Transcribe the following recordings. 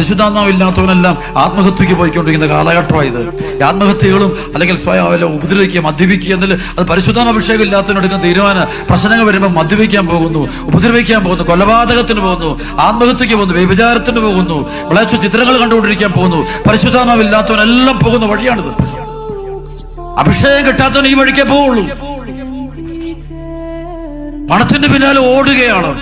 പരിശുദ്ധാത്മാവ് ഇല്ലാത്തവനെല്ലാം ആത്മഹത്യക്ക് പോയിക്കൊണ്ടിരിക്കുന്ന കാലഘട്ടമായത്. ആത്മഹത്യകളും അല്ലെങ്കിൽ സ്വയം അവരെ ഉപദ്രവിക്കുക മദ്യപിക്കുക എന്നതിൽ അത് ഇല്ലാത്തവന് എടുക്കുന്ന തീരുമാനം പ്രശ്നങ്ങൾ വരുമ്പോൾ മദ്യപിക്കാൻ പോകുന്നു ഉപദ്രവിക്കാൻ പോകുന്നു കൊലപാതകത്തിന് പോകുന്നു ആത്മഹത്യക്ക് പോകുന്നു വ്യഭിചാരത്തിന് പോകുന്നു വിളച്ച ചിത്രങ്ങൾ കണ്ടുകൊണ്ടിരിക്കാൻ പോകുന്നു. പരിശുദ്ധാത്മാവില്ലാത്തവനെല്ലാം പോകുന്ന വഴിയാണിത്. അഭിഷേകം കിട്ടാത്തവൻ ഈ വഴിക്കേ പോവുള്ളൂ. പണത്തിന്റെ പിന്നാലെ ഓടുകയാണ്.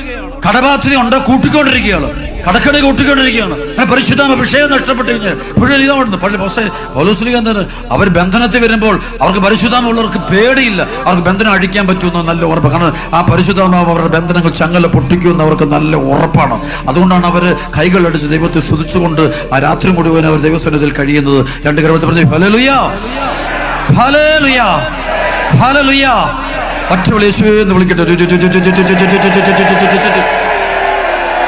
കടബാധ്യത ഉണ്ട് കൂട്ടിക്കൊണ്ടിരിക്കുകയാണ്. കടക്കണി കൂട്ടിക്കൊണ്ടിരിക്കുകയാണ് പരിശുദ്ധ അഭിഷേകം നഷ്ടപ്പെട്ടു കഴിഞ്ഞാൽ മുഴുവൻ ഇതാവുണ്ട് പള്ളി പക്ഷേ പൗലോസ്ലിക എന്താണ് അവർ ബന്ധനത്തിൽ വരുമ്പോൾ അവർക്ക് പരിശുദ്ധാമ ഉള്ളവർക്ക് പേടിയില്ല അവർക്ക് ബന്ധനം അഴിക്കാൻ പറ്റുമെന്ന് നല്ല ഉറപ്പ് കാരണം ആ പരിശുദ്ധാമാവ് അവരുടെ ബന്ധനങ്ങൾ ചങ്ങല പൊട്ടിക്കുമെന്ന് അവർക്ക് നല്ല ഉറപ്പാണ് അതുകൊണ്ടാണ് അവർ കൈകളടിച്ച് ദൈവത്തെ സ്തുതിച്ചുകൊണ്ട് ആ രാത്രി മുഴുവൻ അവർ ദൈവസ്വനത്തിൽ കഴിയുന്നത് രണ്ട് കരവത്തിൽ പറഞ്ഞു ഫലലുയാ ഫലലുയാ ഫലലുയാ ഒറ്റ വിളിച്ചു എന്ന് വിളിക്കട്ടെ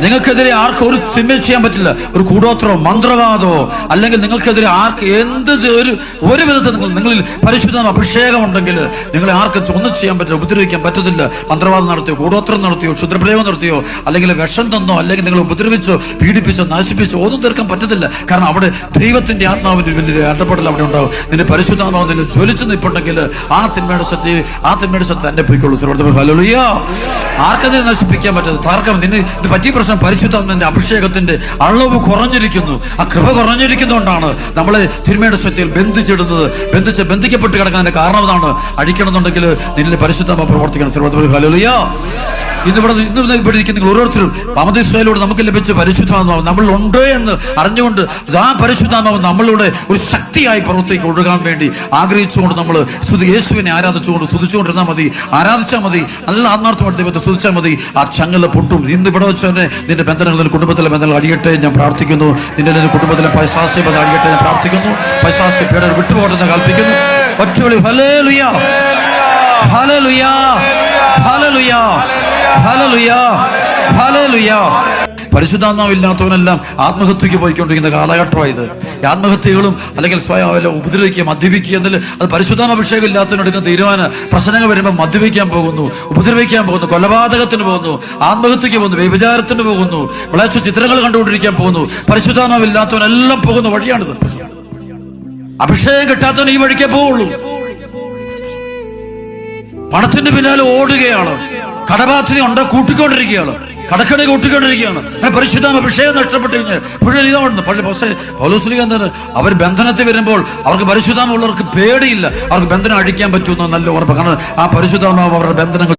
നിങ്ങൾക്കെതിരെ ആർക്കും ഒരു സിമ്മിൽ ചെയ്യാൻ പറ്റില്ല? ഒരു കൂടോത്രമോ മന്ത്രവാദമോ അല്ലെങ്കിൽ നിങ്ങൾക്കെതിരെ ആർക്ക് എന്ത് ഒരു ഒരു വിധത്തിൽ നിങ്ങൾ നിങ്ങളിൽ പരിശുദ്ധ അഭിഷേകം ഉണ്ടെങ്കിൽ നിങ്ങളെ ആർക്കും ഒന്നും ചെയ്യാൻ പറ്റില്ല ഉപദ്രവിക്കാൻ പറ്റത്തില്ല. മന്ത്രവാദം നടത്തിയോ കൂടോത്രം നടത്തിയോ ക്ഷുദ്രപ്രയോഗം നടത്തിയോ അല്ലെങ്കിൽ വിഷം തന്നോ അല്ലെങ്കിൽ നിങ്ങൾ ഉപദ്രവിച്ചോ പീഡിപ്പിച്ചോ നശിപ്പിച്ചോ ഒന്നും തീർക്കാൻ പറ്റത്തില്ല. കാരണം അവിടെ ദൈവത്തിന്റെ ആത്മാവിന്റെ വലിയ ഇടപെടൽ അവിടെ ഉണ്ടാവും. നിന്റെ പരിശുദ്ധാത്മാവ് നിന്നെ ജ്വലിച്ചു നിൽപ്പുണ്ടെങ്കിൽ ആ തിന്മയുടെ സത്യ ആ തിന്മയുടെ സത്യം തന്നെ പോയിക്കോളൂ ഹലോ ആർക്കതിനെ നശിപ്പിക്കാൻ പറ്റുന്നു താർക്കം നിന്നെ ഇത് പറ്റിയ പ്രശ്നം പരിശുദ്ധാത്മന്റെ അഭിഷേകത്തിന്റെ അളവ് കുറഞ്ഞിരിക്കുന്നു. ആ കൃപ കുറഞ്ഞിരിക്കുന്നതുകൊണ്ടാണ് നമ്മളെ തിരുമയുടെ സ്വത്തിൽ ബന്ധിച്ചിടുന്നത്. ബന്ധിച്ച് ബന്ധിക്കപ്പെട്ട് കിടക്കുന്നതിന്റെ കാരണം അതാണ് അടിക്കണമെന്നുണ്ടെങ്കിൽ നിന്നെ പരിശുദ്ധമായി പ്രവർത്തിക്കണം. ഹലോലിയ ഇന്ന് ഇവിടെ ഇന്ന് ഇവിടെ ഇരിക്കുന്ന നിങ്ങൾ ഓരോരുത്തരും നമുക്ക് ലഭിച്ച പരിശുദ്ധാത്മാവ് നമ്മൾ ഉണ്ട് എന്ന് അറിഞ്ഞുകൊണ്ട് ആ പരിശുദ്ധാത്മാവ് നമ്മളുടെ ഒരു ശക്തിയായി പുറത്തേക്ക് ഒഴുകാൻ വേണ്ടി ആഗ്രഹിച്ചുകൊണ്ട് നമ്മൾ യേശുവിനെ ആരാധിച്ചുകൊണ്ട് സ്തുതിച്ചുകൊണ്ടിരുന്നാൽ മതി ആരാധിച്ചാൽ മതി. നല്ല ആത്മാർത്ഥമായിട്ട് ദൈവത്തെ സ്തുതിച്ചാൽ മതി. ആ ചങ്ങല പൊട്ടും. ഇന്ന് ഇവിടെ വെച്ച് തന്നെ നിന്റെ ബന്ധനങ്ങൾ നിന്റെ കുടുംബത്തിലെ ബന്ധങ്ങൾ അടിയട്ടെ ഞാൻ പ്രാർത്ഥിക്കുന്നു. നിന്റെ നിന്റെ കുടുംബത്തിലെ പൈസാസ്യ ബന്ധം അടിയട്ടെ ഞാൻ പ്രാർത്ഥിക്കുന്നു. പൈസാസ്യ പേട വിട്ടുപോകട്ടെ കൽപ്പിക്കുന്നു. ഒറ്റ വിളി ഹലേ ലുയാ ഹലേ ലുയാ ഹലേ ലുയാ. പരിശുദ്ധാത്മാവ് ഇല്ലാത്തവനെല്ലാം ആത്മഹത്യക്ക് പോയിക്കൊണ്ടിരിക്കുന്ന കാലഘട്ടമായത്. ആത്മഹത്യകളും അല്ലെങ്കിൽ സ്വയം ഉപദ്രവിക്കുക മദ്യപിക്കുക എന്നതിൽ അത് പരിശുദ്ധാത്മ അഭിഷേകം ഇല്ലാത്തവന് എടുക്കുന്ന തീരുമാനം പ്രശ്നങ്ങൾ വരുമ്പോൾ മദ്യപിക്കാൻ പോകുന്നു ഉപദ്രവിക്കാൻ പോകുന്നു കൊലപാതകത്തിന് പോകുന്നു ആത്മഹത്യക്ക് പോകുന്നു വ്യഭിചാരത്തിന് പോകുന്നു വിളച്ച ചിത്രങ്ങൾ കണ്ടുകൊണ്ടിരിക്കാൻ പോകുന്നു പരിശുദ്ധാത്മാവില്ലാത്തവനെല്ലാം പോകുന്ന വഴിയാണിത്. അഭിഷേകം കിട്ടാത്തവൻ ഈ വഴിക്കേ പോവുള്ളൂ. പണത്തിന്റെ പിന്നാലെ ഓടുകയാണ്. കടബാധ്യത ഉണ്ട് കൂട്ടിക്കൊണ്ടിരിക്കുകയാണ്. കടക്കണി കൂട്ടിക്കൊണ്ടിരിക്കുകയാണ് പരിശുദ്ധ അഭിഷേകം നഷ്ടപ്പെട്ടു കഴിഞ്ഞാൽ ഇതാവുണ്ട് പള്ളി പക്ഷേ പൗലോസ്ലിക അവർ ബന്ധനത്തിൽ വരുമ്പോൾ അവർക്ക് പരിശുദ്ധാമുള്ളവർക്ക് പേടിയില്ല. അവർക്ക് ബന്ധനം അഴിക്കാൻ പറ്റുമെന്ന് നല്ല ഉറപ്പ് കാരണം ആ പരിശുദ്ധാമ അവരുടെ ബന്ധനങ്ങൾ